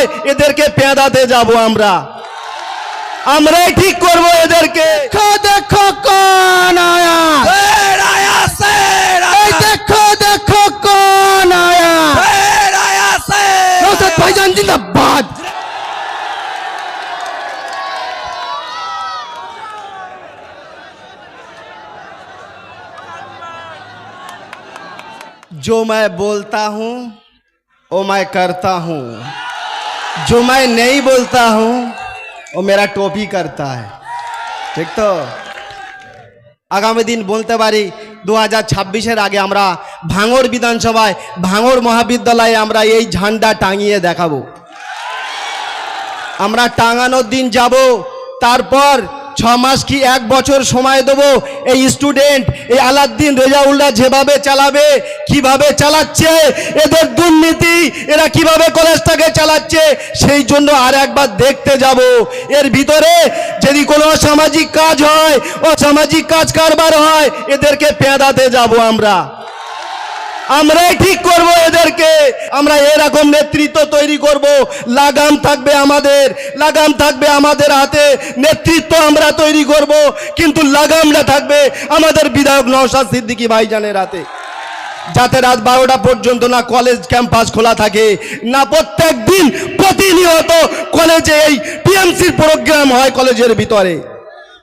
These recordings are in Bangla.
নয় এদেরকে পেঁদাতে যাব আমরা আমরাই ঠিক করব এদেরকে দেখো কোন আয়া দেখো দেখো কোন আয়া ভাইজান জিন্দাবাদ जो मैं बोलता हूँ वो मैं करता हूँ जो मैं नहीं बोलता हूँ वो मेरा टोपी करता है ঠিক তো আগামী দিন বলতে পারি দু হাজার ছাব্বিশের আগে আমরা ভাঙড় বিধানসভায় ভাঙড় মহাবিদ্যালয়ে আমরা এই ঝান্ডা টাঙিয়ে দেখাবো আমরা টাঙানোর দিন যাব তারপর ছ মাস কি এক বছর সময় দেবো? এই স্টুডেন্ট এই আলাদ্দিন রেজাউল্লাহ যেভাবে চালাবে, কীভাবে চালাচ্ছে, এদের দুর্নীতি, এরা কীভাবে কলেজটাকে চালাচ্ছে, সেই জন্য আর একবার দেখতে যাব। এর ভিতরে যদি কোনো সামাজিক কাজ হয়, অসামাজিক কাজ কারবার হয়, এদেরকে পেঁদাতে যাব আমরা। আমরাই ঠিক করব এদেরকে। আমরা এরকম নেতৃত্ব তৈরি করব। লাগাম থাকবে আমাদের, লাগাম থাকবে আমাদের হাতে। নেতৃত্ব আমরা তৈরি করব, কিন্তু লাগামটা থাকবে আমাদের বিধায়ক নওশাদ সিদ্দিকী ভাইজানের হাতে। যাতে রাত বারোটা পর্যন্ত না কলেজ ক্যাম্পাস খোলা থাকে, না প্রত্যেক দিন প্রতিনিয়ত কলেজে এই টিএমসির প্রোগ্রাম হয় কলেজের ভিতরে।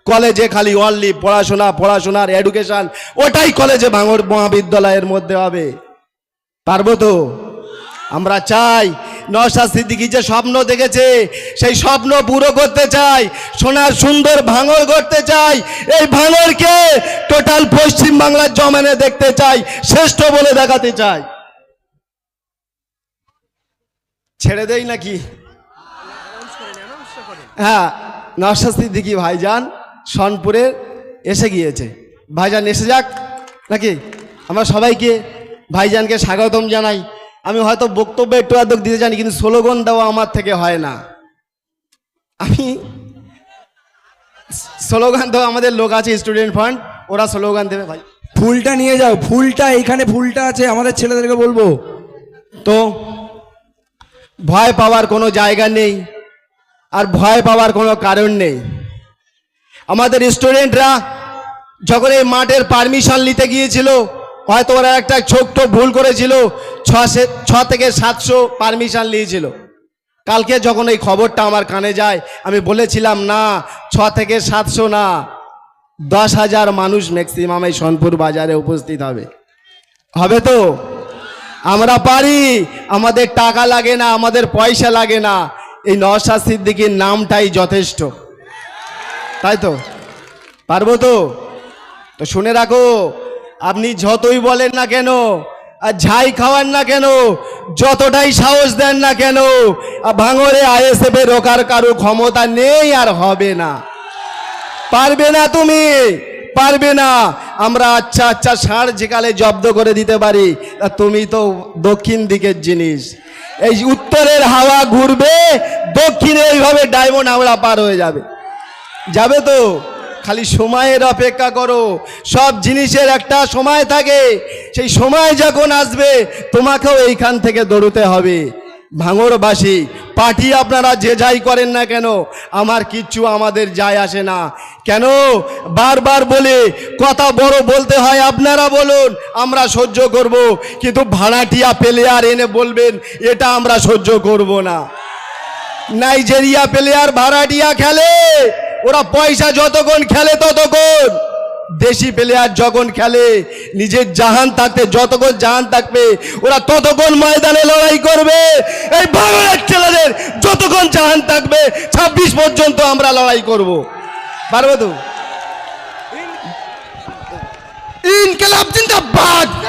কলেজে খালি অনলি পড়াশোনা পড়াশোনার এডুকেশন ওটাই কলেজে ভাঙর মহাবিদ্যালয়ের মধ্যে হবে। পারব তো? আমরা চাই নশা সিদ্দিকি যে স্বপ্ন দেখেছে সেই স্বপ্ন পুরো করতে চাই সোনার সুন্দর ভাঙর করতে চাই এই ভাঙরকে টোটাল পশ্চিম বাংলার জমানে দেখতে চাই শ্রেষ্ঠ বলে দেখাতে চাই। ছেড়ে দেই নাকি? হ্যাঁ নওশাদ সিদ্দিকি ভাইজান সনপুরে এসে গিয়েছে। ভাইজান এসে যাক নাকি? আমরা সবাইকে ভাইজানকে স্বাগতম জানাই। আমি হয়তো বক্তব্য একটু আধক দিতে জানি কিন্তু স্লোগান দেওয়া আমার থেকে হয় না। আমি স্লোগান দেওয়া আমাদের লোক আছে স্টুডেন্ট ফান্ড ওরা স্লোগান দেবে ভাই। ফুলটা নিয়ে যাও ফুলটা এইখানে ফুলটা আছে আমাদের ছেলেদেরকে বলব। তো ভয় পাওয়ার কোনো জায়গা নেই আর ভয় পাওয়ার কোনো কারণ নেই। আমাদের স্টুডেন্টরা যখন এই মাঠের পারমিশন নিতে গিয়েছিল, হয়তো ওরা একটা ছোট্ট ভুল করেছিল, ছ থেকে সাতশো পারমিশন নিয়েছিল। কালকে যখন এই খবরটা আমার কানে যায়, আমি বলেছিলাম, না, ছ থেকে সাতশো না, দশ হাজার মানুষ ম্যাক্সিমাম এই সোনপুর বাজারে উপস্থিত হবে। হবে তো? আমরা পারি, আমাদের টাকা লাগে না, আমাদের পয়সা লাগে না। এই নশা সিদ্দিকির নামটাই যথেষ্ট। তাই তো পারব তো? তো শুনে রাখো, আপনি যতই বলেন না কেন, আর ঝাই খাওয়ান না কেন, যতটাই সাহস দেন না কেন, আর ভাঙরে আইএসএফ রোকার কারও ক্ষমতা নেই আর হবে না। পারবে না তুমি, পারবে না। আমরা আচ্ছা আচ্ছা ষাঁড় যেকালে জব্দ করে দিতে পারি তুমি তো দক্ষিণ দিকের জিনিস। এই উত্তরের হাওয়া ঘুরবে, দক্ষিণে এইভাবে ডায়মন্ড হাওড়া পার হয়ে যাবে। যাবে তো। খালি সময়ের অপেক্ষা করো। সব জিনিসের একটা সময় থাকে। সেই সময় যখন আসবে, তোমাকেও এইখান থেকে দৌড়তে হবে। ভাঙরবাসী পার্টি আপনারা যে যাই করেন না কেন, আমার কিচ্ছু আমাদের যায় আসে না। কেন? বারবার বলে, কথা বড় বলতে হয়, আপনারা বলুন, আমরা সহ্য করব। কিন্তু ভাড়াটিয়া প্লেয়ার এনে বলবেন, এটা আমরা সহ্য করব না। নাইজেরিয়া প্লেয়ার ভাড়াটিয়া খেলে। ওরা পয়সা যতক্ষণ খেলে ততক্ষণ। দেশি প্লেয়ার যখন খেলে, নিজের জাহান থাকতে, যতক্ষণ জাহান থাকবে, ওরা ততক্ষণ ময়দানে লড়াই করবে। এই বাংলার ছেলেদের যতক্ষণ জাহান থাকবে, ছাব্বিশ পর্যন্ত আমরা লড়াই করব। পারব তো? ইনকালাব জিন্দাবাদ।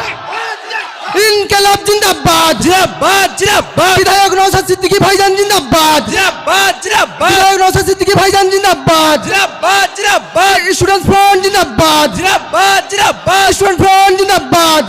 ইনকালাব জিন্দাবাদ। জিন্দাবাদ জিন্দাবাদ। বিধায়ক নওশাদ সিদ্দিকী ভাইজান জিন্দাবাদ। জিন্দাবাদ জিন্দাবাদ। বিধায়ক নওশাদ সিদ্দিকী ভাইজান জিন্দাবাদ। জিন্দাবাদ জিন্দাবাদ। স্টুডেন্ট ফ্রন্ট জিন্দাবাদ। জিন্দাবাদ জিন্দাবাদ। স্টুডেন্ট ফ্রন্ট জিন্দাবাদ।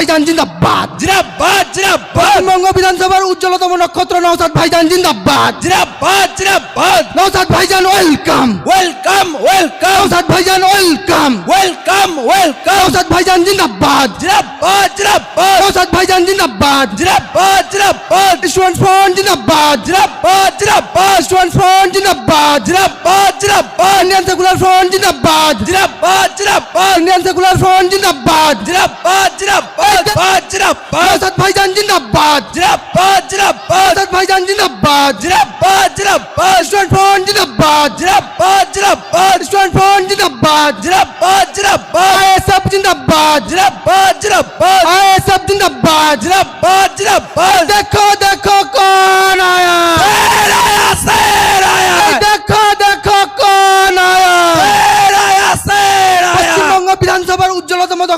ভাইজান জিন্দাবাদ। জিন্দাবাদ জিন্দাবাদ পশ্চিমবঙ্গ বিধানসভা বিধানসভার উজ্জ্বলতম নক্ষত্র নৌসাদ ভাইজান জিন্দাবাদ। জিরাবাদ জিরাবাদ। নৌসাদ ভাইজান ওয়েলকাম। Welcome welcome. নৌসাদ ভাইজান ওয়েলকাম। Welcome welcome. নৌসাদ ভাইজান জিন্দাবাদ। জিরাবাদ জিরাবাদ। নৌসাদ ভাইজান জিন্দাবাদ। জিরাবাদ জিরাবাদ। স্টুডেন্ট ফ্রন্ট জিন্দাবাদ। জিরাবাদ জিরাবাদ। স্টুডেন্ট ফ্রন্ট জিন্দাবাদ। জিরাবাদ জিরাবাদ। ইন্ডিয়ান সেকুলার ফ্রন্ট জিন্দাবাদ। জিরাবাদ জিরাবাদ। ইন্ডিয়ান সেকুলার ফ্রন্ট জিন্দাবাদ। জিরাবাদ জিরাবাদ। जिंदाबाद जिंदाबाद भाईजान जिंदाबाद जिंदाबाद जिंदाबाद भाईजान जिंदाबाद जिंदाबाद जिंदाबाद स्टूडेंट फोन जिंदाबाद जिंदाबाद जिंदाबाद स्टूडेंट फोन जिंदाबाद जिंदाबाद जिंदाबाद आए सब जिंदाबाद जिंदाबाद जिंदाबाद आए सब जिंदाबाद जिंदाबाद जिंदाबाद देखो देखो कौन आया शेर आया शेर आया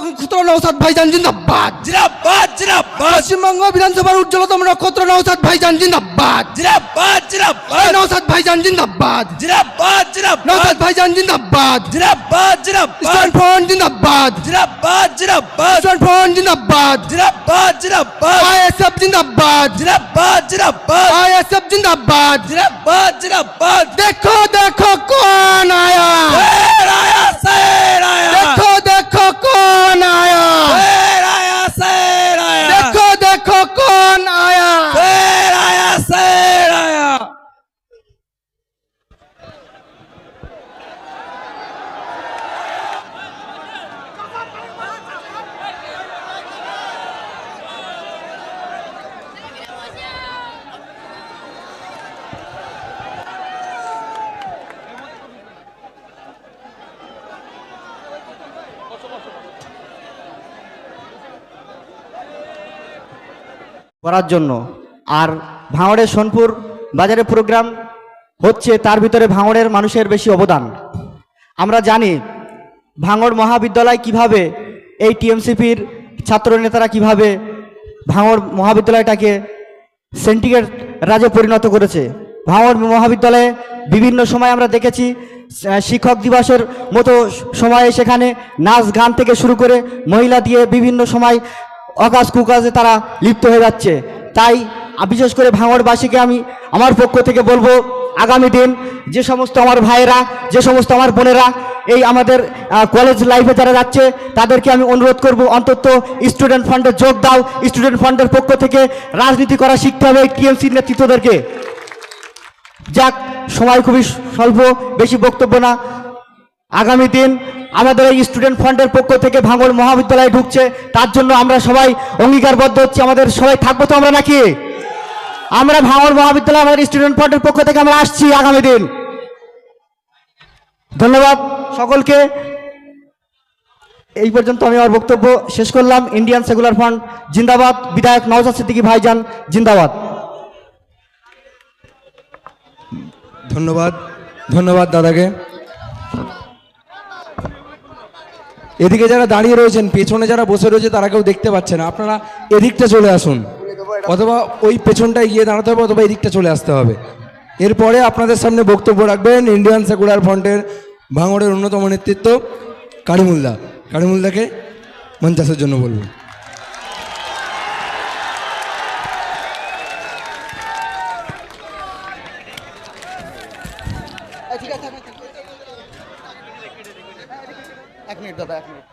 উজ্জ্বলতম নক্ষত্র নৌসাদ ভাইজান জিন্দাবাদ জিরাবাদ জিরাবাদ পশ্চিমবঙ্গ বিধানসভার উজ্জ্বলতম নক্ষত্র নৌসাদ ভাইজান জিন্দাবাদ জিরাবাদ জিরাবাদ নৌসাদ ভাইজান জিন্দাবাদ জিরাবাদ জিরাবাদ নৌসাদ ভাইজান জিন্দাবাদ জিরাবাদ জিরাবাদ স্টুডেন্ট ফ্রন্ট জিন্দাবাদ জিরাবাদ জিরাবাদ স্টুডেন্ট ফ্রন্ট জিন্দাবাদ জিরাবাদ জিরাবাদ আইএসএফ জিন্দাবাদ জিরাবাদ জিরাবাদ আইএসএফ জিন্দাবাদ জিরাবাদ জিরাবাদ দেখো দেখো কোন আয়া সেরায়া সেরায়া দেখো দেখো করার জন্য। আর ভাঙড়ের সোনপুর বাজারে প্রোগ্রাম হচ্ছে তার ভিতরে ভাঙড়ের মানুষের বেশি অবদান। আমরা জানি ভাঙড় মহাবিদ্যালয় কীভাবে, এই টিএমসিপির ছাত্র নেতারা কীভাবে ভাঙড় মহাবিদ্যালয়টাকে সেন্টিগ্রেড রাজে পরিণত করেছে। ভাঙড় মহাবিদ্যালয়ে বিভিন্ন সময় আমরা দেখেছি শিক্ষক দিবসের মতো সময়ে সেখানে নাচ গান থেকে শুরু করে মহিলা দিয়ে বিভিন্ন সময় অকাজ কুকাজে তারা লিপ্ত হয়ে যাচ্ছে। তাই বিশেষ করে ভাঙড়বাসীকে আমি আমার পক্ষ থেকে বলব, আগামী দিন যে সমস্ত আমার ভাইয়েরা, যে সমস্ত আমার বোনেরা এই আমাদের কলেজ লাইফে যারা যাচ্ছে, তাদেরকে আমি অনুরোধ করব, অন্তত স্টুডেন্ট ফান্ডে যোগ দাও। স্টুডেন্ট ফান্ডের পক্ষ থেকে রাজনীতি করা শিখতে হবে টিএমসির নেতৃত্বদেরকে। যাক, সময় খুবই স্বল্প, বেশি বক্তব্য না। আগামী দিন আমাদের এই স্টুডেন্ট ফান্ডের পক্ষ থেকে ভাঙড় মহাবিদ্যালয়ে ঢুকছে, তার জন্য আমরা সবাই অঙ্গীকারবদ্ধ হচ্ছি, আমাদের সবাই থাকব তো আমরা নাকি? আমরা ভাঙড় মহাবিদ্যালয় আমাদের স্টুডেন্ট ফান্ডের পক্ষ থেকে আমরা আসছি আগামী দিন। ধন্যবাদ সকলকে। এই পর্যন্ত আমি আমার বক্তব্য শেষ করলাম। ইন্ডিয়ান সেকুলার ফান্ড, জিন্দাবাদ। বিধায়ক নওজাদ সিদ্দিকী ভাইজান, জিন্দাবাদ। ধন্যবাদ। ধন্যবাদ দাদাকে। এদিকে যারা দাঁড়িয়ে রয়েছেন, পেছনে যারা বসে রয়েছে, তারা কেউ দেখতে পাচ্ছে না। আপনারা এদিকটা চলে আসুন। অথবা ওই পেছনটায় গিয়ে দাঁড়াতে হবে, অথবা এদিকটা চলে আসতে হবে। এরপরে আপনাদের সামনে বক্তব্য রাখবেন ইন্ডিয়ান সেকুলার ফ্রন্টের ভাঙড়ের অন্যতম নেতৃত্ব কারিমুল্লা কারিমুল্লাকে মঞ্চাসের জন্য বলব। মিনিট দাদা এক মিনিট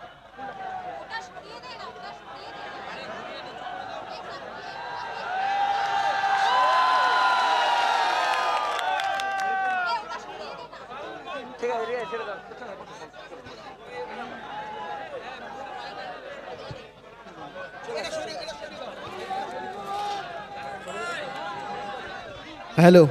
হ্যালো